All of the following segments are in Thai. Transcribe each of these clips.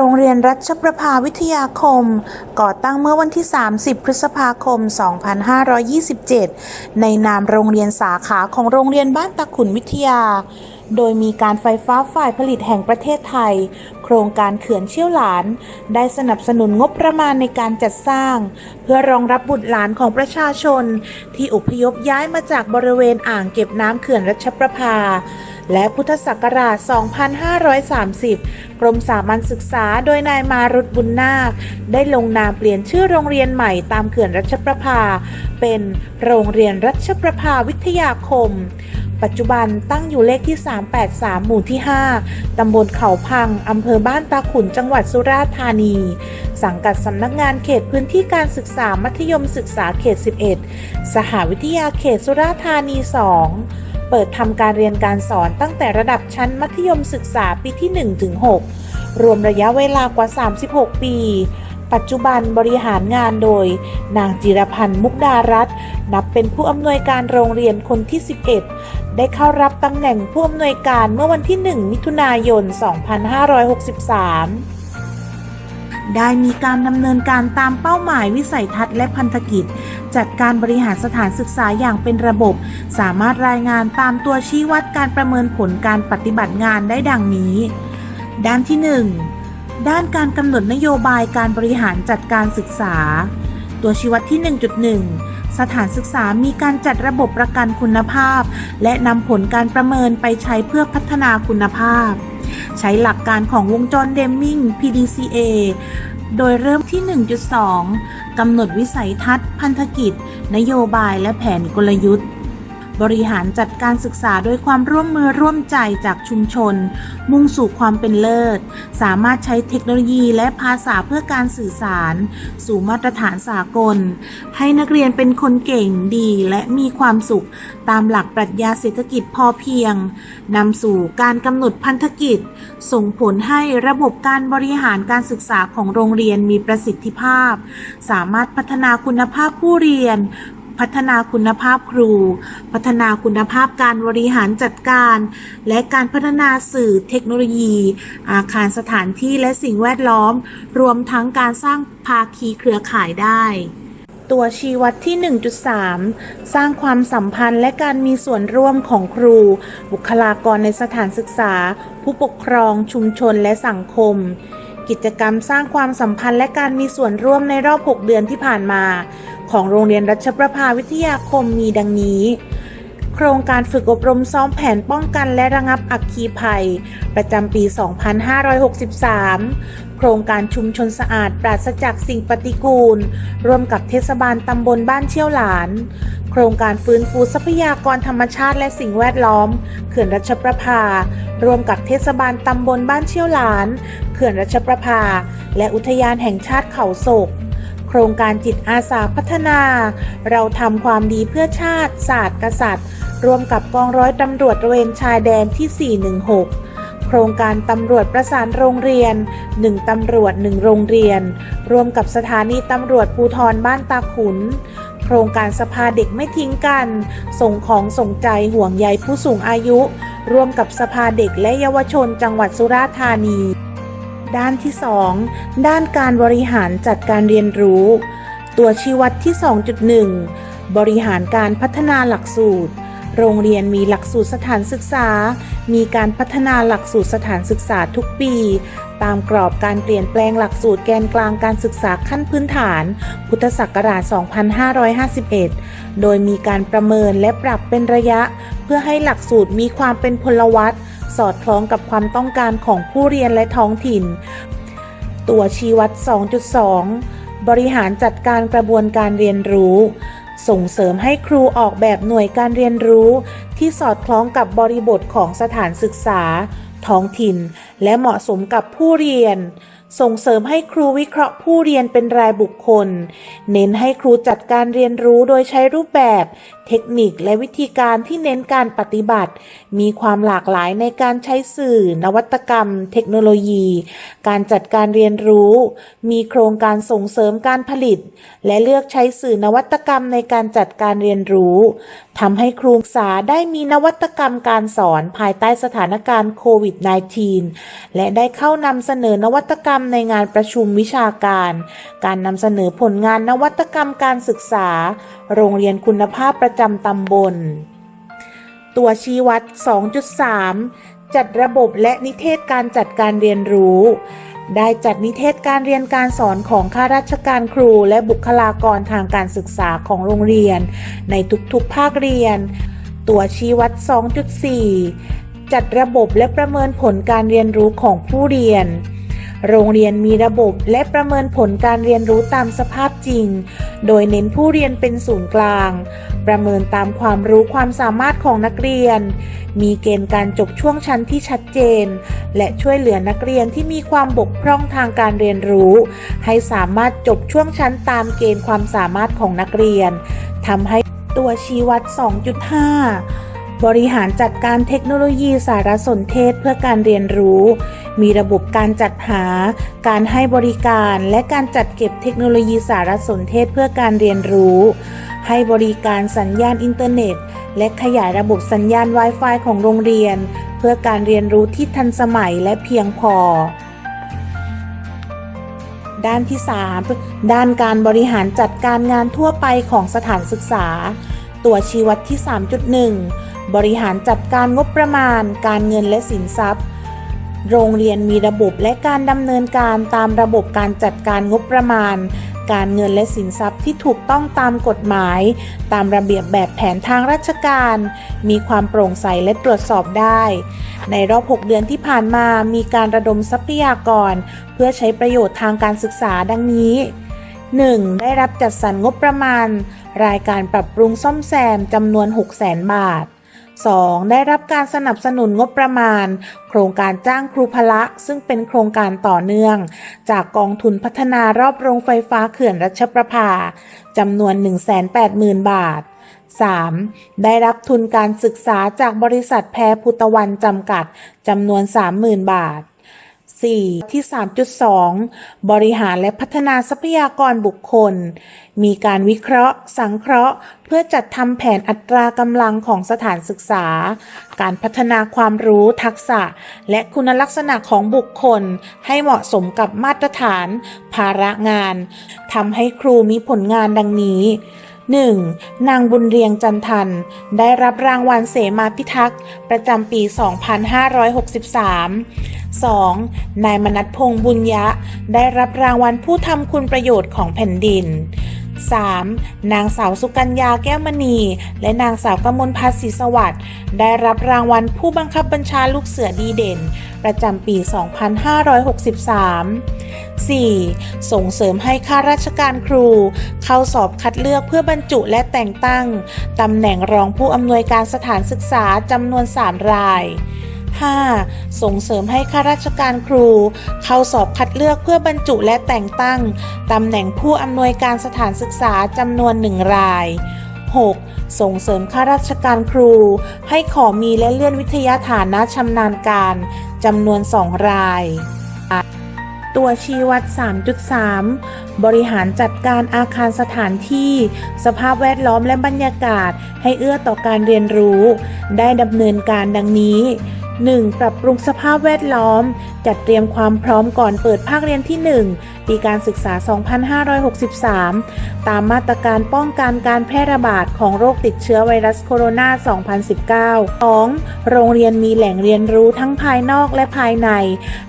โรงเรียนรัชประภาวิทยาคม ก่อตั้งเมื่อวันที่ 30 พฤษภาคม 2527 ในนามโรงเรียนสาขาของโรงเรียนบ้านตะขุนวิทยา โดยมีการไฟฟ้าฝ่ายผลิตแห่งประเทศไทย โครงการเขื่อนเชี่ยวหลาน ได้สนับสนุนงบประมาณในการจัดสร้าง เพื่อรองรับบุตรหลานของประชาชน ที่อพยพย้ายมาจากบริเวณอ่างเก็บน้ำเขื่อนรัชประภา และพุทธศักราช 2530 กรมสามัญศึกษาโดยนายมารุตบุญนาค ได้ลงนามเปลี่ยนชื่อโรงเรียนใหม่ตามเขื่อนรัชประภา เป็นโรงเรียนรัชประภาวิทยาคม ปัจจุบันตั้งอยู่เลขที่ 383 หมู่ที่ 5 ตำบลเขาพัง อำเภอบ้านตาขุน จังหวัดสุราษฎร์ธานี สังกัดสำนักงานเขตพื้นที่การศึกษามัธยมศึกษาเขต 11 สหวิทยาเขตสุราษฎร์ธานี 2 เปิดทำการเรียนการสอนตั้งแต่ระดับชั้นมัธยมศึกษาปีที่1ถึง6รวมระยะเวลากว่า 36 ปี ปัจจุบันบริหารงานโดย นางจิรพันธ์มุกดารัตน์นับเป็นผู้อำนวยการโรงเรียนคนที่ 11 ได้เข้ารับตำแหน่งผู้อำนวยการเมื่อวันที่ 1 มิถุนายน 2563 ได้มีการดำเนินการตามเป้าหมายวิสัยทัศน์และพันธกิจ จัดการบริหารสถานศึกษาอย่างเป็นระบบ สามารถรายงานตามตัวชี้วัดการประเมินผลการปฏิบัติงานได้ดังนี้ ด้านที่ 1 ด้านการกำหนดนโยบายการบริหารจัดการศึกษา ตัวชี้วัดที่ 1.1สถานศึกษามีการจัดระบบประกันคุณภาพ และนำผลการประเมินไปใช้เพื่อพัฒนาคุณภาพ ใช้หลักการของวงจรเดมมิง PDCA โดยเริ่มที่ 1.2 กำหนดวิสัยทัศน์ พันธกิจ นโยบายและแผนกลยุทธ์ บริหารจัดการศึกษาโดยความร่วมมือร่วมใจจากชุมชน มุ่งสู่ความเป็นเลิศ สามารถใช้เทคโนโลยีและภาษาเพื่อการสื่อสาร สู่มาตรฐานสากล ให้นักเรียนเป็นคนเก่งดีและมีความสุข ตามหลักปรัชญาเศรษฐกิจพอเพียงนำสู่การกำหนดพันธกิจ ส่งผลให้ระบบการบริหารการศึกษาของโรงเรียนมีประสิทธิภาพ สามารถพัฒนาคุณภาพผู้เรียน พัฒนาคุณภาพครู พัฒนาคุณภาพการบริหารจัดการ และการพัฒนาสื่อเทคโนโลยี อาคารสถานที่และสิ่งแวดล้อม รวมทั้งการสร้างภาคีเครือข่ายได้ตัวชี้วัดที่ 1.3 สร้างความสัมพันธ์และการมีส่วนร่วมของครู บุคลากรในสถานศึกษา ผู้ปกครองชุมชนและสังคม กิจกรรมสร้างความสัมพันธ์และการมีส่วนร่วมในรอบ 6 เดือนที่ผ่านมา ของโรงเรียนรัชประภาวิทยาคมมีดังนี้ โครงการฝึกอบรมซ้อมแผนป้องกันและระงับอัคคีภัย ประจำปี 2563 โครงการชุมชนสะอาดปราศจากสิ่งปฏิกูล ร่วมกับเทศบาลตำบลบ้านเชี่ยวหลาน ครงการฟื้นฟูทรัพยากรธรรมชาติและสิ่งแวดล้อม เขื่อนรัชประภา ร่วมกับเทศบาลตำบลบ้านเชี่ยวหลาน เขื่อนรัชประภา และอุทยานแห่งชาติเขาโศก โครงการจิตอาสาพัฒนา เราทำความดีเพื่อชาติ ศาสตร์กษัตริย์ ร่วมกับกองร้อยตำรวจเวนชายแดนที่ 416โครงการตำรวจประสานโรงเรียน 1 ตำรวจ 1 โรงเรียน รวมกับสถานีตำรวจภูทรบ้านตาขุน ครงการสภาเด็กไม่ทิ้งกัน ส่งของส่งใจห่วงใยผู้สูงอายุ ร่วมกับสภาเด็กและเยาวชนจังหวัดสุราษฎร์ธานี ด้านที่ 2 ด้านการบริหารจัดการเรียนรู้ ตัวชี้วัดที่ 2.1 บริหารการพัฒนาหลักสูตร โรงเรียนมีหลักสูตรสถานศึกษา มีการพัฒนาหลักสูตรสถานศึกษาทุกปี ตามกรอบการเปลี่ยนแปลงหลักสูตรแกนกลางการศึกษาขั้นพื้นฐาน พุทธศักราช 2551 โดยมีการประเมินและปรับเป็นระยะ เพื่อให้หลักสูตรมีความเป็นพลวัตสอดคล้องกับความต้องการของผู้เรียนและท้องถิ่น ตัวชี้วัด 2.2 บริหารจัดการกระบวนการเรียนรู้ ส่งเสริมให้ครูออกแบบหน่วยการเรียนรู้ ที่สอดคล้องกับบริบทของสถานศึกษา ท้องถิ่น และเหมาะสมกับผู้เรียน ส่งเสริมให้ครูวิเคราะห์ผู้เรียนเป็นรายบุคคล เน้นให้ครูจัดการเรียนรู้โดยใช้รูปแบบ เทคนิคและวิธีการที่เน้นการปฏิบัติ มีความหลากหลายในการใช้สื่อ นวัตกรรม เทคโนโลยี การจัดการเรียนรู้ มีโครงการส่งเสริมการผลิต และเลือกใช้สื่อนวัตกรรมในการจัดการเรียนรู้ทำให้ครูศึกษาได้มีนวัตกรรมการสอนภายใต้สถานการณ์โควิด -19 และได้เข้านำเสนอนวัตกรรมรมในงานประชุมวิชาการ การนำเสนอผลงานนวัตกรรมการศึกษา โรงเรียนคุณภาพประจำตำบล ตัวชี้วัด 2.3 จัดระบบและนิเทศการจัดการเรียนรู้ ได้จัดนิเทศการเรียนการสอนของข้าราชการครูและบุคลากรทางการศึกษาของโรงเรียน ในทุกๆภาคเรียน ตัวชี้วัด 2.4จัดระบบและประเมินผลการเรียนรู้ของผู้เรียน โรงเรียนมีระบบและประเมินผลการเรียนรู้ตามสภาพจริง โดยเน้นผู้เรียนเป็นศูนย์กลาง ประเมินตามความรู้ความสามารถของนักเรียน มีเกณฑ์การจบช่วงชั้นที่ชัดเจน และช่วยเหลือนักเรียนที่มีความบกพร่องทางการเรียนรู้ ให้สามารถจบช่วงชั้นตามเกณฑ์ความสามารถของนักเรียนทำให้ตัวชี้วัด 2.5 บริหารจัดการเทคโนโลยีสารสนเทศเพื่อการเรียนรู้ มีระบบการจัดหา การให้บริการและการจัดเก็บเทคโนโลยีสารสนเทศเพื่อการเรียนรู้ ให้บริการสัญญาณอินเทอร์เน็ต และขยายระบบสัญญาณ Wi-Fi ของโรงเรียน เพื่อการเรียนรู้ที่ทันสมัยและเพียงพอด้านที่ 3 ด้านการบริหารจัดการงานทั่วไปของสถานศึกษา ตัวชี้วัดที่ 3.1 บริหารจัดการงบประมาณ การเงินและสินทรัพย์ โรงเรียนมีระบบและการดำเนินการตามระบบการจัดการงบประมาณ การเงินและสินทรัพย์ที่ถูกต้องตามกฎหมาย ตามระเบียบแบบแผนทางราชการ มีความโปร่งใสและตรวจสอบได้ ในรอบ 6 เดือนที่ผ่านมามีการระดมทรัพยากร เพื่อใช้ประโยชน์ทางการศึกษาดังนี้ 1. ได้รับจัดสรรงบประมาณ รายการปรับปรุงซ่อมแซมจำนวน 600,000 บาท 2. ได้รับการสนับสนุนงบประมาณ โครงการจ้างครูพละ ซึ่งเป็นโครงการต่อเนื่อง จากกองทุนพัฒนารอบโรงไฟฟ้าเขื่อนรัชประภาจำนวน 180,000 บาท 3. ได้รับทุนการศึกษาจากบริษัทแพรพุตะวันจำกัดจำนวน 30,000 บาท 4. ที่ 3.2 บริหารและพัฒนาทรัพยากรบุคคล มีการวิเคราะห์ สังเคราะห์ เพื่อจัดทำแผนอัตรากำลังของสถานศึกษา การพัฒนาความรู้ทักษะ และคุณลักษณะของบุคคล ให้เหมาะสมกับมาตรฐาน ภาระงานทำให้ครูมีผลงานดังนี้ 1. นางบุญเรียงจันทัน ได้รับรางวัลเสมาพิทักษ์ ประจำปี 2563 2. นายมนัทพงษ์บุญยะ ได้รับรางวัลผู้ทำคุณประโยชน์ของแผ่นดิน 3. นางสาวสุกัญญาแก้วมณี และนางสาวกมลพัฒศรีสวัสดิ์ได้รับรางวัลผู้บังคับบัญชาลูกเสือดีเด่น ประจำปี 2563 4. ส่งเสริมให้ข้าราชการครู เข้าสอบคัดเลือกเพื่อบรรจุและแต่งตั้ง ตำแหน่งรองผู้อำนวยการสถานศึกษาจำนวน 3 ราย 5. ส่งเสริมให้ข้าราชการครู เข้าสอบคัดเลือกเพื่อบรรจุและแต่งตั้งตำแหน่งผู้อำนวยการสถานศึกษาจำนวนหนึ่งราย 6. ส่งเสริมข้าราชการครู ให้ขอมีและเลื่อนวิทยาฐานะชำนาญการจำนวนสองราย ตัวชี้วัด 3.3 บริหารจัดการอาคารสถานที่ สภาพแวดล้อมและบรรยากาศให้เอื้อต่อการเรียนรู้ ได้ดำเนินการดังนี้ 1. ปรับปรุงสภาพแวดล้อม จัดเตรียมความพร้อมก่อนเปิดภาคเรียนที่ 1 ปีการศึกษา 2563 ตามมาตรการป้องกันการแพร่ระบาดของโรคติดเชื้อไวรัสโคโรนา 2019 2. โรงเรียนมีแหล่งเรียนรู้ทั้งภายนอกและภายใน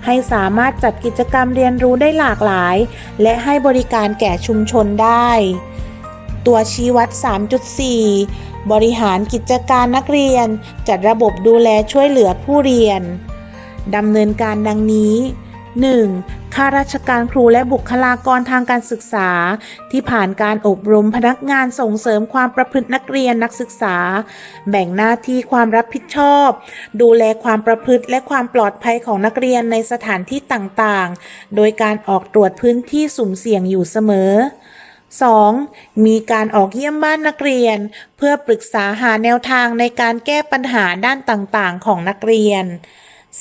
ให้สามารถจัดกิจกรรมเรียนรู้ได้หลากหลาย และให้บริการแก่ชุมชนได้ ตัวชี้วัด 3.4 บริหารกิจการนักเรียน จัดระบบดูแลช่วยเหลือผู้เรียนดำเนินการดังนี้ 1. ข้าราชการครูและบุคลากรทางการศึกษา ที่ผ่านการอบรมพนักงานส่งเสริมความประพฤตินักเรียนนักศึกษา แบ่งหน้าที่ความรับผิดชอบ ดูแลความประพฤติและความปลอดภัยของนักเรียนในสถานที่ต่างๆ โดยการออกตรวจพื้นที่สุ่มเสี่ยงอยู่เสมอ 2. มีการออกเยี่ยมบ้านนักเรียน เพื่อปรึกษาหาแนวทางในการแก้ปัญหาด้านต่างๆ ของนักเรียน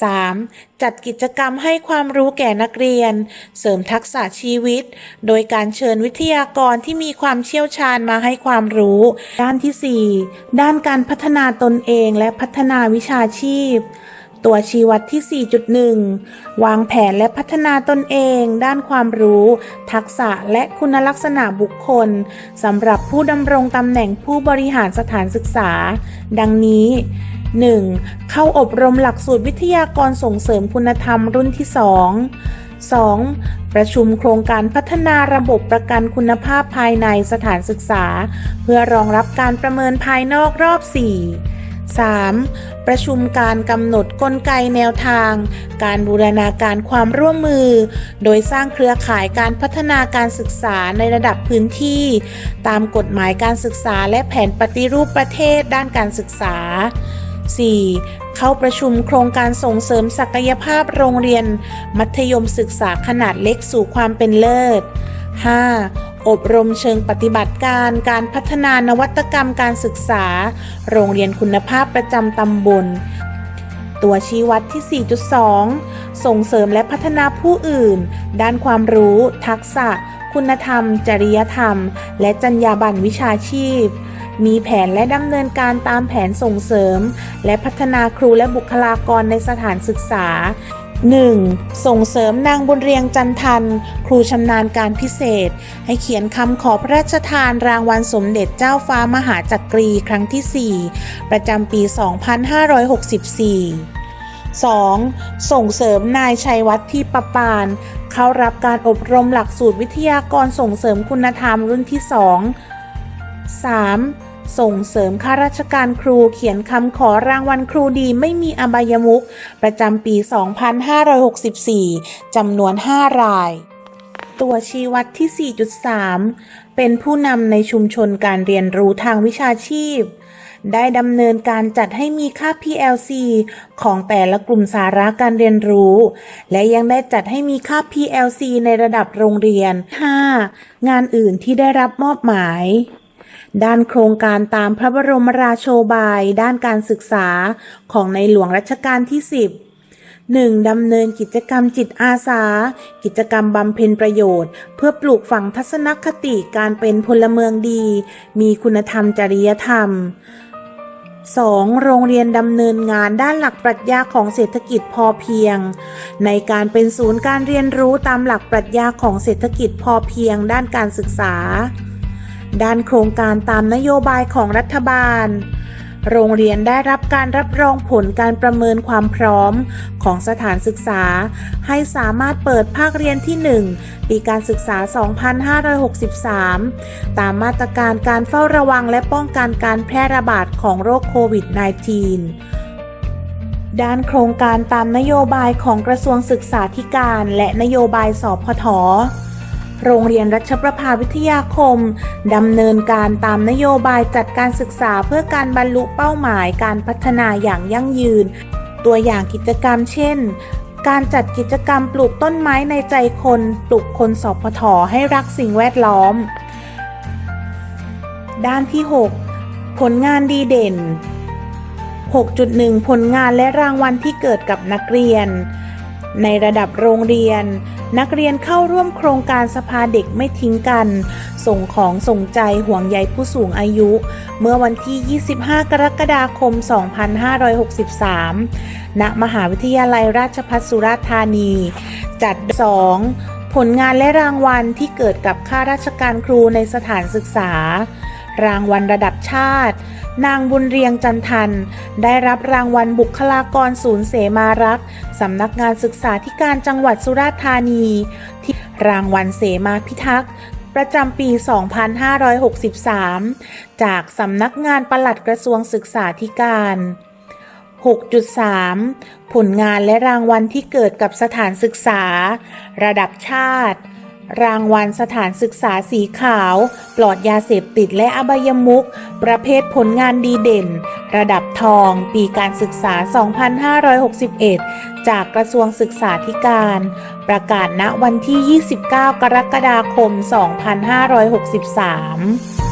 3. จัดกิจกรรมให้ความรู้แก่นักเรียน เสริมทักษะชีวิต โดยการเชิญวิทยากรที่มีความเชี่ยวชาญมาให้ความรู้ ด้านที่ 4 ด้านการพัฒนาตนเองและพัฒนาวิชาชีพ ตัวชี้วัดที่ 4.1 วางแผนและพัฒนาตนเอง ด้านความรู้ ทักษะและคุณลักษณะบุคคลสำหรับผู้ดำรงตำแหน่งผู้บริหารสถานศึกษา ดังนี้ 1. เข้าอบรมหลักสูตรวิทยากรส่งเสริมคุณธรรมรุ่นที่ 2 2. ประชุมโครงการพัฒนาระบบประกันคุณภาพภายในสถานศึกษา เพื่อรองรับการประเมินภายนอกรอบ 4 3. ประชุมการกำหนดกลไกแนวทาง การบูรณาการความร่วมมือ โดยสร้างเครือข่ายการพัฒนาการศึกษาในระดับพื้นที่ ตามกฎหมายการศึกษาและแผนปฏิรูปประเทศด้านการศึกษา 4. เข้าประชุมโครงการส่งเสริมศักยภาพโรงเรียน มัธยมศึกษาขนาดเล็กสู่ความเป็นเลิศ 5. อบรมเชิงปฏิบัติการการพัฒนานวัตกรรมการศึกษา โรงเรียนคุณภาพประจำตำบล ตัวชี้วัดที่ 4.2 ส่งเสริมและพัฒนาผู้อื่น ด้านความรู้ ทักษะ คุณธรรม จริยธรรม และจรรยาบรรณวิชาชีพ มีแผนและดำเนินการตามแผนส่งเสริม และพัฒนาครูและบุคลากรในสถานศึกษา 1. ส่งเสริมนางบุญเรียงจันทัน ครูชำนาญการพิเศษ ให้เขียนคำขอพระราชทานรางวัลสมเด็จเจ้าฟ้ามหาจักรีครั้งที่ 4 ประจำปี 2564 2. ส่งเสริมนายชัยวัฒน์ที่ประปาน เข้ารับการอบรมหลักสูตรวิทยากรส่งเสริมคุณธรรมรุ่นที่ 2 3. ส่งเสริมข้าราชการครูเขียนคำขอรางวัลครูดีไม่มีอบายมุขประจำปี 2564 จำนวน 5 ราย ตัวชี้วัดที่ 4.3 เป็นผู้นำในชุมชนการเรียนรู้ทางวิชาชีพ ได้ดำเนินการจัดให้มีค่า PLC ของแต่ละกลุ่มสาระการเรียนรู้ และยังได้จัดให้มีค่า PLC ในระดับโรงเรียน 5. งานอื่นที่ได้รับมอบหมาย ด้านโครงการตามพระบรมราโชบาย ด้านการศึกษาของในหลวงรัชกาลที่ 10 1. ดำเนินกิจกรรมจิตอาสา กิจกรรมบำเพ็ญประโยชน์ เพื่อปลูกฝังทัศนคติการเป็นพลเมืองดี มีคุณธรรมจริยธรรม 2. โรงเรียนดำเนินงานด้านหลักปรัชญาของเศรษฐกิจพอเพียง ในการเป็นศูนย์การเรียนรู้ตามหลักปรัชญาของเศรษฐกิจพอเพียงด้านการศึกษา ด้านโครงการตามนโยบายของรัฐบาล โรงเรียนได้รับการรับรองผลการประเมินความพร้อมของสถานศึกษา ให้สามารถเปิดภาคเรียนที่ 1 ปีการศึกษา 2563 ตามมาตรการการเฝ้าระวังและป้องกันการแพร่ระบาดของโรคโควิด -19 ด้านโครงการตามนโยบายของกระทรวงศึกษาธิการและนโยบายสอบพท โรงเรียนรัชประภาวิทยาคมดำเนินการตามนโยบายจัดการศึกษาเพื่อการบรรลุเป้าหมายการพัฒนาอย่างยั่งยืน ตัวอย่างกิจกรรมเช่นการจัดกิจกรรมปลูกต้นไม้ในใจคน ปลูกคนสพทให้รักสิ่งแวดล้อม ด้านที่ 6 ผลงานดีเด่น 6.1 ผลงานและรางวัลที่เกิดกับนักเรียน ในระดับโรงเรียน นักเรียนเข้าร่วมโครงการสภาเด็กไม่ทิ้งกัน ส่งของส่งใจห่วงใยผู้สูงอายุ เมื่อวันที่ 25 กรกฎาคม 2563 ณ มหาวิทยาลัยราชภัฏสุราษฎร์ธานี จัด 2. ผลงานและรางวัลที่เกิดกับข้าราชการครูในสถานศึกษา รางวัลระดับชาติ นางบุญเรียงจันทัน ได้รับรางวัลบุคลากรศูนย์เสมารักษ์สำนักงานศึกษาธิการจังหวัดสุราษฎร์ธานี ที่รางวัลเสมาพิทักษ์ประจำปี 2563 จากสำนักงานปลัดกระทรวงศึกษาธิการ 6.3 ผลงานและรางวัลที่เกิดกับสถานศึกษา ระดับชาติ รางวัลสถานศึกษาสีขาว ปลอดยาเสพติดและอบายมุก ประเภทผลงานดีเด่น ระดับทอง ปีการศึกษา 2561 จากกระทรวงศึกษาธิการ ประกาศณวันที่ 29 กรกฎาคม 2563